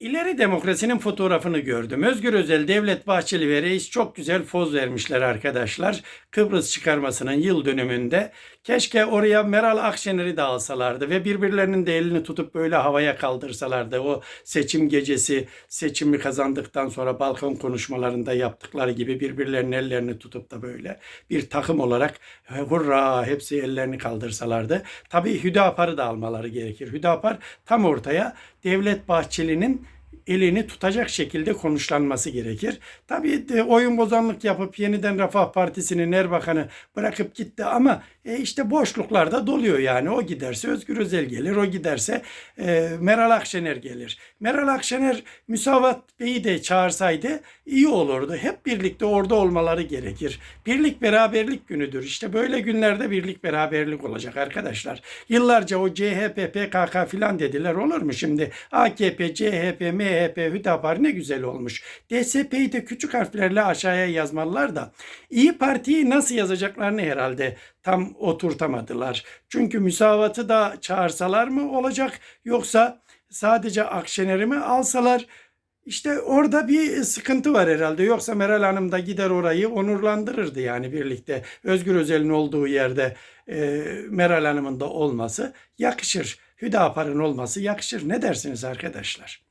İleri demokrasinin fotoğrafını gördüm. Özgür Özel, Devlet Bahçeli ve Reis çok güzel poz vermişler arkadaşlar. Kıbrıs çıkarmasının yıl dönümünde. Keşke oraya Meral Akşener'i de alsalardı ve birbirlerinin de elini tutup böyle havaya kaldırsalardı. O seçim gecesi seçimi kazandıktan sonra balkon konuşmalarında yaptıkları gibi birbirlerinin ellerini tutup da böyle bir takım olarak hurra hepsi ellerini kaldırsalardı. Tabii Hüdapar'ı da almaları gerekir. Hüdapar tam ortaya Devlet Bahçeli'nin elini tutacak şekilde konuşlanması gerekir. Tabii de oyun bozanlık yapıp yeniden Refah Partisi'nin Erbakan'ı bırakıp gitti ama e, işte boşluklarda doluyor yani. O giderse Özgür Özel gelir, o giderse e, Meral Akşener gelir. Meral Akşener Müsavat Bey'i de çağırsaydı iyi olurdu. Hep birlikte orada olmaları gerekir. Birlik beraberlik günüdür. İşte böyle günlerde birlik beraberlik olacak arkadaşlar. Yıllarca o CHP, PKK filan dediler olur mu şimdi? AKP, CHP, MHP, Hüdapar ne güzel olmuş. DSP'yi de küçük harflerle aşağıya yazmalılar da İyi Parti'yi nasıl yazacaklarını herhalde tam oturtamadılar. Çünkü müsavatı da çağırsalar mı olacak yoksa sadece Akşener'i mi alsalar işte orada bir sıkıntı var herhalde. Yoksa Meral Hanım da gider orayı onurlandırırdı yani birlikte. Özgür Özel'in olduğu yerde e, Meral Hanım'ın da olması yakışır. Hüdapar'ın olması yakışır. Ne dersiniz arkadaşlar?